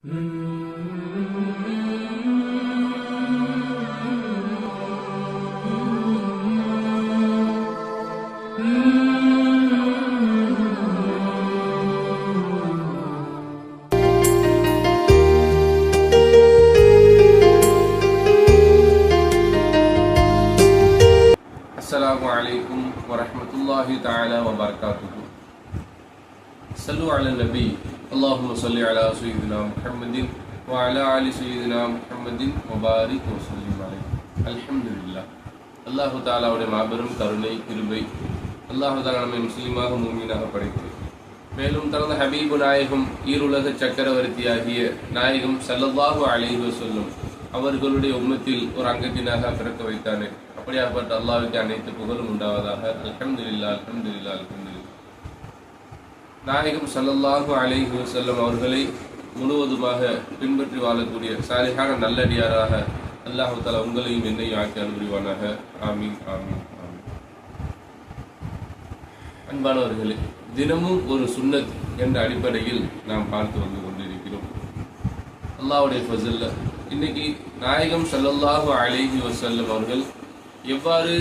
السلام عليكم ورحمة الله تعالى وبركاته. صلوا على النبي. اللهم صل على سيدنا محمد وعلى آل سيدنا محمد وبارك وسلم عليه الحمد لله அல்லாஹு தாலாவுடைய மாபெரும் கருணை கிருபை அல்லாஹு தாலா நம்மை முஸ்லீமாக மூமீனாக படைத்து மேலும் தனது ஹபீபு நாயகம் ஈருலக சக்கரவர்த்தியாகிய நாயகம் ஸல்லல்லாஹு அலைஹி வஸல்லம் அவர்களுடைய உம்மத்தில் ஒரு அங்கத்தினாக பிறக்க வைத்தானே அப்படியாப்பட்ட அல்லாஹ்வுக்கு அனைத்து புகழும் உண்டாவதாக அல்ஹம்துலில்லாஹ் அல்ஹம்துலில்லாஹ் அல்ஹம்துலில்லாஹ் நாயகம் சல்லல்லாஹு அலைஹி வசல்லம் அவர்களை முழுவதுமாக பின்பற்றி வாழக்கூடிய சாலிகான நல்லடியாராக அல்லாஹு தலா உங்களையும் என்னையும் ஆக்கி அனுபவிவானாக ஆமீன் ஆமீன் ஆமீன். அன்பானவர்களே தினமும் ஒரு சுண்ணத் என்ற அடிப்படையில் நாம் பார்த்து வந்து கொண்டிருக்கிறோம். அல்லாவுடைய ஃபசல்ல இன்னைக்கு நாயகம் சல்லல்லாஹு அலைஹி வசல்லம் அவர்கள் எவ்வாறு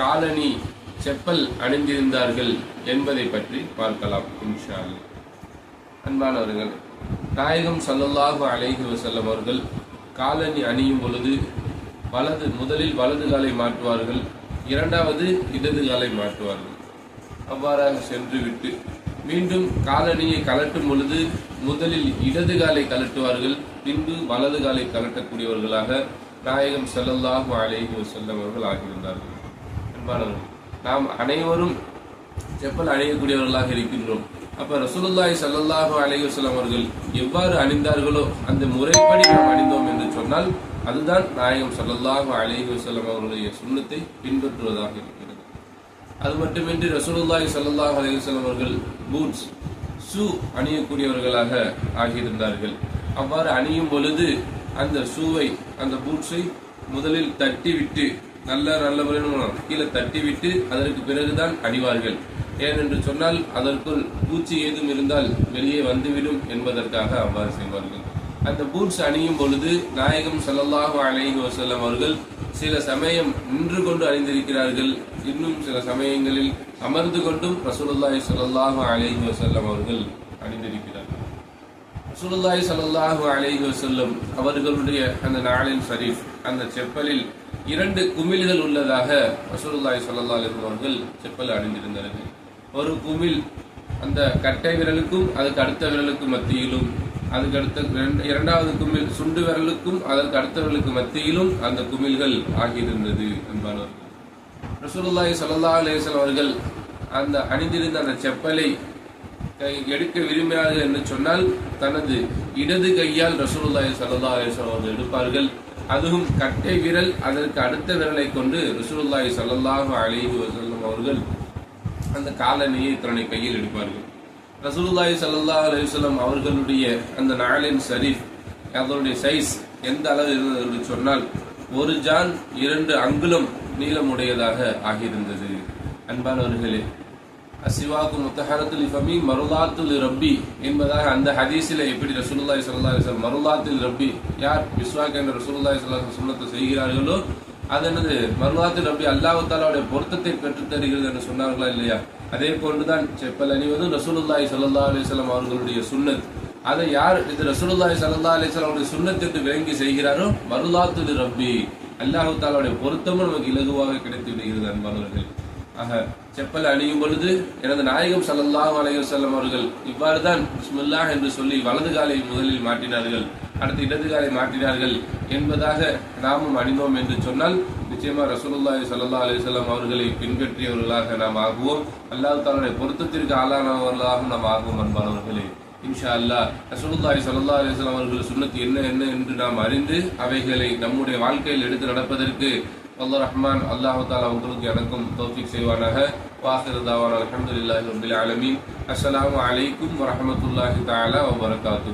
காலனி செப்பல் அணிந்திருந்தார்கள் என்பதை பற்றி பார்க்கலாம் இன்ஷா அன்பானவர்கள் நாயகம் சல்லல்லாஹு அலைஹி வசல்லம் அவர்கள் காலணி அணியும் பொழுது வலது முதலில் வலது காலை மாற்றுவார்கள் இரண்டாவது இடது காலை மாற்றுவார்கள். அவ்வாறாக சென்று விட்டு மீண்டும் காலணியை கலட்டும் பொழுது முதலில் இடது காலை கலட்டுவார்கள் பின்பு வலது காலை கலட்டக்கூடியவர்களாக நாயகம் ஸல்லல்லாஹு அலைஹி வஸல்லம் அவர்கள் ஆகியிருந்தார்கள். அன்பானவர்கள் நாம் அனைவரும் செப்பல் அணியக்கூடியவர்களாக இருக்கின்றோம். அப்ப ரசூலுல்லாய் சல்லாஹு அலையுஸ்லாம் அவர்கள் எவ்வாறு அணிந்தார்களோ அந்த முறைப்படி நாம் அணிந்தோம் என்று சொன்னால் அதுதான் நாயகம் சல்லாஹு அலையுஸ்லாம் அவர்களுடைய சுண்ணத்தை பின்பற்றுவதாக இருக்கிறது. அது மட்டுமின்றி ரசூலுல்லாய் சல்லாஹு அலையுஸ்லாம் அவர்கள் பூட்ஸ் ஷூ அணியக்கூடியவர்களாக ஆகியிருந்தார்கள். அவ்வாறு அணியும் பொழுது அந்த ஷூவை அந்த பூட்ஸை முதலில் தட்டிவிட்டு நல்ல நல்ல முறையில் கீழே தட்டிவிட்டு அதற்கு பிறகுதான் அணிவார்கள். ஏனென்று சொன்னால் அதற்குள் பூச்சி ஏதும் இருந்தால் வெளியே வந்துவிடும் என்பதற்காக அவ்வாறு செய்வார்கள். அந்த பூட்ஸ் அணியும் பொழுது நாயகம் ஸல்லல்லாஹு அலைஹி வசல்லம் அவர்கள் சில சமயம் நின்று கொண்டு அணிந்திருக்கிறார்கள். இன்னும் சில சமயங்களில் அமர்ந்து கொண்டும் ரசூலுல்லாஹி சல்லாஹு அலைஹி வசல்லம் அவர்கள் அணிந்திருக்கிறார்கள். ரசூலுல்லாஹி ஸல்லல்லாஹு அலைஹி வசல்லம் அவர்களுடைய அந்த நாளின் ஷரீஃப் அந்த செப்பலில் இரண்டு குமிழ்கள் உள்ளதாக வசூலுல்லாய் சல்லா அலைஹி அவர்கள் செப்பல் அணிந்திருந்தார்கள் ஒரு குமிழ் அந்த கட்டை விரலுக்கும் அதுக்கு அடுத்த விரலுக்கும் மத்தியிலும் அதுக்கு அடுத்த இரண்டு- இரண்டாவது குமிழ் சுண்டு விரலுக்கும் அதற்கு அடுத்த விரலுக்கு மத்தியிலும் அந்த குமிழ்கள் ஆகியிருந்தது என்பார்கள். ரசூலுல்லாய் சல்லா அலைஹி அவர்கள் அந்த அணிந்திருந்த அந்த செப்பலை எடுக்க விரும்பினார்கள் என்று சொன்னால் தனது இடது கையால் ரசூலுல்லாஹி சல்லா அலைஹி அவர்கள் எடுப்பார்கள். அதுவும் கட்டை விரல் அதற்கு அடுத்த விரலை கொண்டு ரசூலுல்லாஹி சல்லாஹு அலிஹி வசல்லம் அவர்கள் அந்த காலணியை தன்னுடைய கையில் எடுப்பார்கள். ரசூலுல்லாஹி ஸல்லல்லாஹு அலைஹி அவர்களுடைய அந்த நாளின் ஷரீஃப் அதனுடைய சைஸ் எந்த அளவு இருந்தது என்று சொன்னால் ஒரு ஜான் இரண்டு அங்குலம் நீளமுடையதாக ஆகியிருந்தது. அன்பானவர்களே அசிவாக்கு முத்தஹரத்துல் இஃபமி மருளாத்துல் ரப்பி என்பதாக அந்த ஹதீஸில் எப்படி ரசூலுல்லாய் ஸல்லல்லாஹு சார் மருளாத்துல் ரப்பி யார் விஸ்வாக் என்ற ரசூலுல்லாய் ஸல்லல்லாஹு அலைஹி செய்கிறார்களோ அது என்னது? மருளாத்துல் ரப்பி அல்லாஹு தாலாவுடைய பொருத்தத்தை பெற்றுத் தருகிறது என்று சொன்னார்களா இல்லையா? அதே போன்றுதான் செப்பல் அணிவதும் ரசூலுல்லாய் சல்லா அலிஸ்லாம் அவர்களுடைய சுண்ணத் அதை யார் இது ரசூலுல்லாய் சல்லா அலிஸ்லாம் அவருடைய சுண்ணத்திற்கு விளங்கி செய்கிறாரோ? மருளாத்துல் ரப்பி. அல்லாஹு தாலாவுடைய பொருத்தமும் நமக்கு இலகுவாக கிடைத்து விடுகிறது அன்பானவர்கள். ஆக செப்பல் அணியும் பொழுது எனது நாயகம் ஸல்லல்லாஹு அலைஹி வஸல்லம் அவர்கள் இவ்வாறு தான் பிஸ்மில்லா என்று சொல்லி வலது காலை முதலில் மாட்டினார்கள் அடுத்து இடது காலை மாட்டினார்கள் என்பதாக நாமும் அணிந்தோம் என்று சொன்னால் நிச்சயமா ரசூலுல்லாஹி சல்லா அலிசல்லாம் அவர்களை பின்பற்றியவர்களாக நாம் ஆகுவோம். அல்லாஹ் தாலுடைய பொருத்தத்திற்கு ஆளானவர்களாகவும் நாம் ஆகுவோம் அன்பானவர்களே. இன்ஷா அல்லாஹ் ரசூலுல்லாஹி சல்லா அலைஹி அவர்கள் சுண்ணத்து என்ன என்ன என்று நாம் அறிந்து அவைகளை நம்முடைய வாழ்க்கையில் எடுத்து நடப்பதற்கு அல்லாஹ் ரஹ்மான் அல்லாஹு தாலா உங்களுக்கு எனக்கும் தௌஃபீக் செய்வானாக வாஹிர் தாவான் அல்ஹம்துலில்லாஹி ரப்பில் ஆலமீன் அஸ்ஸலாமு அலைக்கும் வரஹ்மத்துல்லாஹி தஆலா வ பரகாத்துஹு